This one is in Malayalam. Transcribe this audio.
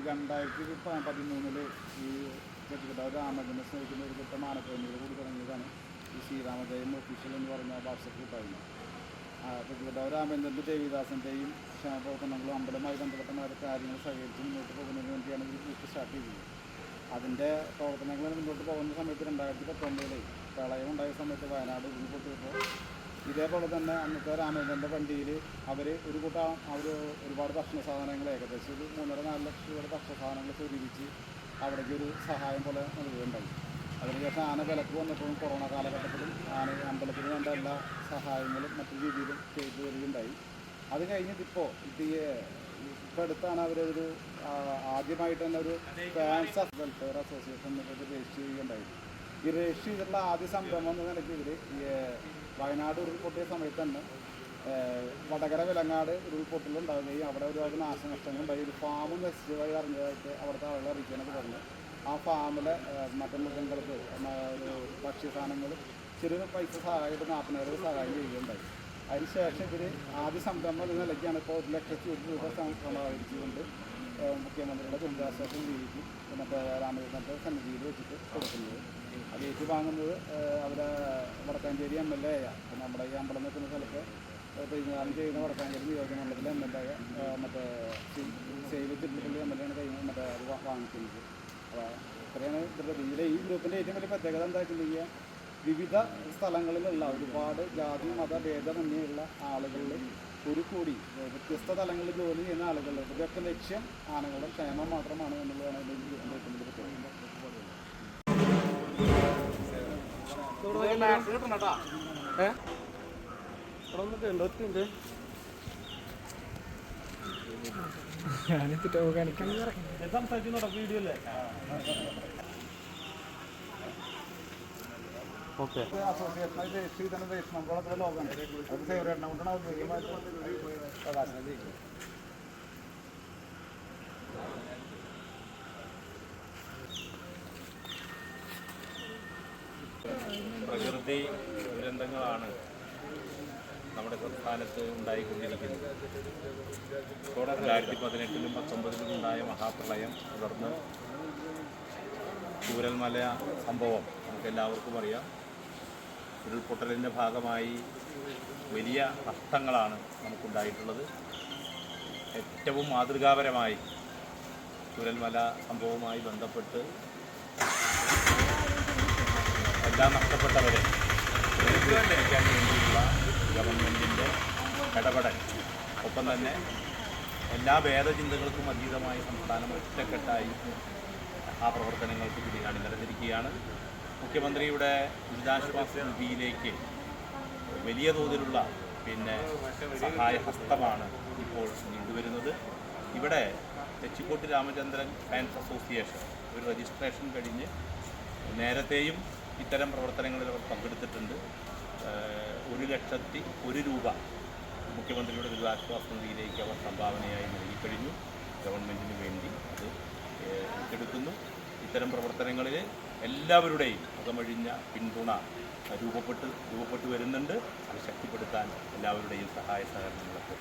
ഈ രണ്ടായിരത്തി പതിമൂന്നിൽ ഈ ചെറുകിടാവ് രാമചന്ദ്രനെ സ്നേഹിക്കുന്ന ഒരു കുറ്റ മാനപ്രേമികൾ കൂടി തുടങ്ങിയതാണ് ഈ ശ്രീരാമജയം ഒഫീഷ്യൽ എന്ന് പറഞ്ഞ വാട്സപ്പ് കൂട്ടായ്മ ചെറുകിടാവ് രാമചന്ദ്രന്റെ ദേവിദാസന്റെയും ക്ഷേമപ്രവർത്തനങ്ങളും അമ്പലമായി ബന്ധപ്പെട്ട മറ്റു കാര്യങ്ങൾ സഹകരിച്ച് മുന്നോട്ട് പോകുന്നതിന് വേണ്ടിയാണ് ഈ ഗ്രൂപ്പ് സ്റ്റാർട്ട് ചെയ്തത്. അതിന്റെ പ്രവർത്തനങ്ങൾ മുന്നോട്ട് പോകുന്ന സമയത്ത് രണ്ടായിരത്തി പത്തൊമ്പതിൽ പ്രളയം ഉണ്ടായ സമയത്ത് വയനാട് ഉരുൾപൊട്ടിയപ്പോൾ ഇതേപോലെ തന്നെ അന്നത്തെ രാമചന്ദ്രന്റെ വണ്ടിയിൽ അവർ ഒരു കൂട്ടം അവർ ഒരുപാട് ഭക്ഷണ സാധനങ്ങൾ ഏകദേശം ഒരു മൂന്നര നാല് ലക്ഷം രൂപയുടെ ഭക്ഷണ സാധനങ്ങൾ സ്വരൂപിച്ച് അവിടേക്ക് ഒരു സഹായം പോലെ നൽകുകയുണ്ടായി. അതിനുശേഷം ആന വിലക്ക് വന്നപ്പോഴും കൊറോണ കാലഘട്ടത്തിലും ആന അമ്പലത്തിന് വേണ്ട എല്ലാ സഹായങ്ങളും മറ്റു രീതിയിലും ചെയ്തു വരികയുണ്ടായി അത് കഴിഞ്ഞിട്ട് ഇപ്പോൾ ഇത് ഇപ്പോൾ അടുത്താണ് അവരൊരു ആദ്യമായിട്ട് തന്നെ ഒരു ഫാൻസ് വെൽഫെയർ അസോസിയേഷൻ എന്നൊക്കെ രജിസ്റ്റർ ചെയ്യുകയുണ്ടായി. ഈ രജിസ്റ്റർ ചെയ്തിട്ടുള്ള ആദ്യ സംരംഭം എന്ന നിലയ്ക്ക് ഇവർ വയനാട് ഉരുൾപൊട്ടിയ സമയത്ത് തന്നെ വടകര വിലങ്ങാട് ഉരുൾപൊട്ടലുണ്ടാവുകയും അവിടെ ഒരുപാട് നാശനഷ്ടങ്ങളും ഉണ്ടായി. ഒരു നശിച്ചു വഴി അറിഞ്ഞതായിട്ട് അവിടുത്തെ ആളുകൾ അറിയിക്കാനൊക്കെ പറഞ്ഞു ആ ഫാമിലെ മറ്റു മൃഗങ്ങൾക്ക് ഭക്ഷ്യസാധനങ്ങൾ ചെറിയ പൈസ സഹായമായിട്ട് നാൽപ്പതിനായിരം സഹായം ചെയ്യുകയുണ്ടായി. അതിനുശേഷം ഇവർ ആദ്യ സംരംഭം എന്ന നിലയ്ക്കാണ് ഇപ്പോൾ ഒരു ലക്ഷത്തി ഒരു രൂപ സമാഹരിച്ചുകൊണ്ട് മുഖ്യമന്ത്രിയുടെ ദുരിതാശ്വാസം രീതിക്ക് മറ്റേ രാമകൃഷ്ണത്തെ സന്നിധിയിൽ വെച്ചിട്ട് കൊടുക്കുന്നത്. അത് ഏറ്റുവാങ്ങുന്നത് വാങ്ങുന്നത് അവിടെ വടക്കാഞ്ചേരി എം എൽ എ ആയ നമ്മുടെ ഈ അമ്പലം നിൽക്കുന്ന സ്ഥലത്ത് പ്രതിനിധാനം ചെയ്യുന്ന വടക്കാഞ്ചേരി നിയോജക മണ്ഡലത്തിലെ എം എൽ എ മറ്റേ സേവ് തിരുപ്പള്ളി എം എൽ എ ആണ് കഴിഞ്ഞ് മറ്റേ അത് വാങ്ങിക്കുന്നത്. അപ്പോൾ ഇത്രയാണ് ഇതിന്റെ ഈ ഗ്രൂപ്പിന്റെ ഏറ്റവും വലിയ പ്രത്യേകത എന്താ വെച്ചിട്ടുണ്ടെങ്കിൽ വിവിധ സ്ഥലങ്ങളിലുള്ള ഒരുപാട് ജാതി മത ഭേദമന്യുള്ള ആളുകളിൽ ഒരു കൂടി വ്യത്യസ്ത തലങ്ങളിൽ ജോലി ചെയ്യുന്ന ആളുകൾ ഇവരൊക്കെ ലക്ഷ്യം ആനകളുടെ ക്ഷേമം മാത്രമാണ് എന്നുള്ളതാണ് ഇതിന്റെ ഈ ഗ്രൂപ്പിന്റെ ഏറ്റവും വീഡിയോ പ്രത്യേകത ഞാനെത്തിട്ടോ കാണിക്കാൻ ഓക്കെ പ്രകൃതി ദുരന്തങ്ങളാണ് നമ്മുടെ സംസ്ഥാനത്ത് ഉണ്ടായിക്കൊണ്ടിരിക്കുന്നത്. രണ്ടായിരത്തി പതിനെട്ടിലും പത്തൊമ്പതിലും ഉണ്ടായ മഹാപ്രളയം തുടർന്ന് ചൂരൽമല സംഭവം നമുക്ക് എല്ലാവർക്കും അറിയാം. ഉരുൾപൊട്ടലിന്റെ ഭാഗമായി വലിയ നഷ്ടങ്ങളാണ് നമുക്കുണ്ടായിട്ടുള്ളത്. ഏറ്റവും മാതൃകാപരമായി ചുരൽമല സംഭവവുമായി ബന്ധപ്പെട്ട് എല്ലാം നഷ്ടപ്പെട്ടവരെ ലഭിക്കാൻ വേണ്ടിയുള്ള ഗവൺമെന്റിന്റെ ഇടപെടൽ. ഒപ്പം തന്നെ എല്ലാ ഭേദചിന്തകൾക്കും അതീതമായി സംസ്ഥാനം ഒറ്റക്കെട്ടായി ആ പ്രവർത്തനങ്ങൾക്ക് പിടികാടി അണിനിരന്നിരിക്കുകയാണ്. മുഖ്യമന്ത്രിയുടെ ദുരിതാശ്വാസ നിധിയിലേക്ക് വലിയ തോതിലുള്ള പിന്നെ സഹായ ഹസ്തമാണ് ഇപ്പോൾ നീണ്ടുവരുന്നത്. ഇവിടെ തെച്ചിക്കോട്ട് രാമചന്ദ്രൻ ഫാൻസ് അസോസിയേഷൻ ഒരു രജിസ്ട്രേഷൻ കഴിഞ്ഞ് നേരത്തെയും ഇത്തരം പ്രവർത്തനങ്ങളിൽ അവർ പങ്കെടുത്തിട്ടുണ്ട്. ഒരു ലക്ഷത്തി ഒരു രൂപ മുഖ്യമന്ത്രിയുടെ ദുരിതാശ്വാസ നിധിയിലേക്ക് അവർ സംഭാവനയായി നൽകിക്കഴിഞ്ഞു. ഗവൺമെന്റിന് വേണ്ടി അത് ഏറ്റെടുക്കുന്നു. ഇത്തരം പ്രവർത്തനങ്ങളിൽ എല്ലാവരുടെയും അകമഴിഞ്ഞ പിന്തുണ രൂപപ്പെട്ട് രൂപപ്പെട്ടു വരുന്നുണ്ട്. അത് ശക്തിപ്പെടുത്താൻ എല്ലാവരുടെയും സഹായ സഹകരണങ്ങളൊക്കെ